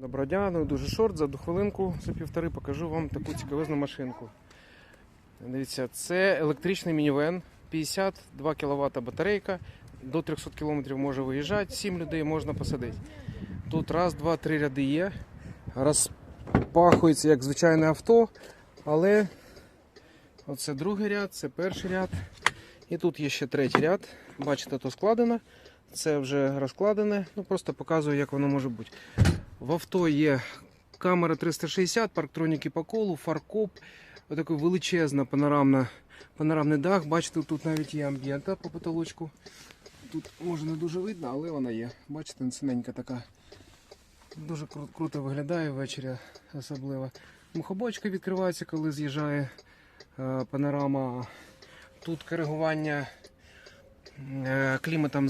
Доброго дня, ну дуже шорт, за одну хвилинку, за півтори покажу вам таку цікавезну машинку. Дивіться, це електричний мінівен, 52 кВт батарейка, до 300 км може виїжджати, 7 людей можна посадити. Тут раз, два, три ряди є. Розпахується як звичайне авто, але оце другий ряд, це перший ряд. І тут є ще третій ряд. Бачите, то складено. Це вже розкладене. Ну просто показую, як воно може бути. В авто є камера 360, парктроніки по колу, фаркоп, отакий величезна панорамна, панорамний дах. Бачите, тут навіть є амбієнта по потолочку. Тут може не дуже видно, але вона є. Бачите, синенька така. Дуже кру- круто виглядає ввечері особливо. Мухобочка відкривається, коли з'їжджає е, панорама. Тут коригування е, кліматом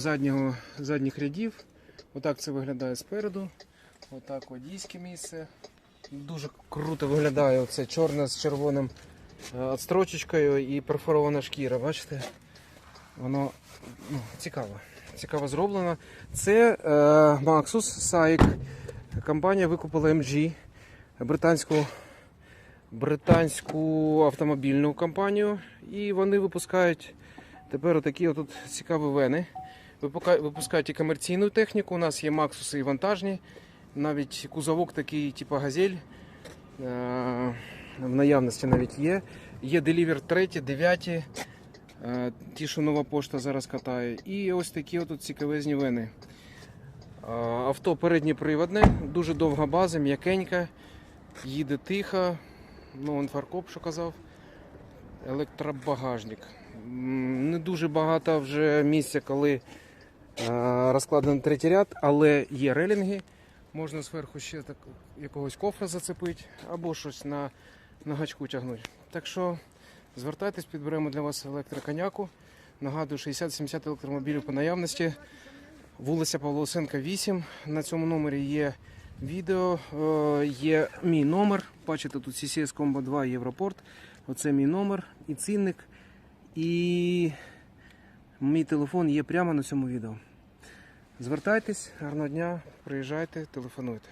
задніх рядів. Отак це виглядає спереду. Отак водійське місце. Дуже круто виглядає оце чорне з червоним е, отстрочечкою і перфорована шкіра. Бачите? Воно ну, цікаво. Цікаво зроблено. Це е, Maxus SAIC. Компанія викупила MG, британську, британську автомобільну компанію. І вони випускають тепер отакі отут цікаві вени. Випускають і комерційну техніку. У нас є Maxus і вантажні. Навіть кузовок такий, типу газель. е, В наявності навіть є. Є Deliver 3, 9, е, ті, що нова пошта зараз катає. І ось такі от цікавезні вени. Е, Авто передньоприводне, дуже довга база, м'якенька, їде тихо. Ну, он фаркоп, що казав. Електробагажник. Не дуже багато вже місця, коли е, розкладений третій ряд, але є релінги. Можна зверху ще так, якогось кофра зацепити або щось на, на гачку тягнути. Так що звертайтесь, підберемо для вас електроконяку. Нагадую, 60-70 електромобілів по наявності. Вулиця Павла Лосенка, 8. На цьому номері є відео, е, є мій номер. Бачите, тут CCS Combo 2 Європорт. Оце мій номер і цінник. І мій телефон є прямо на цьому відео. Звертайтесь, гарного дня, приїжджайте, телефонуйте.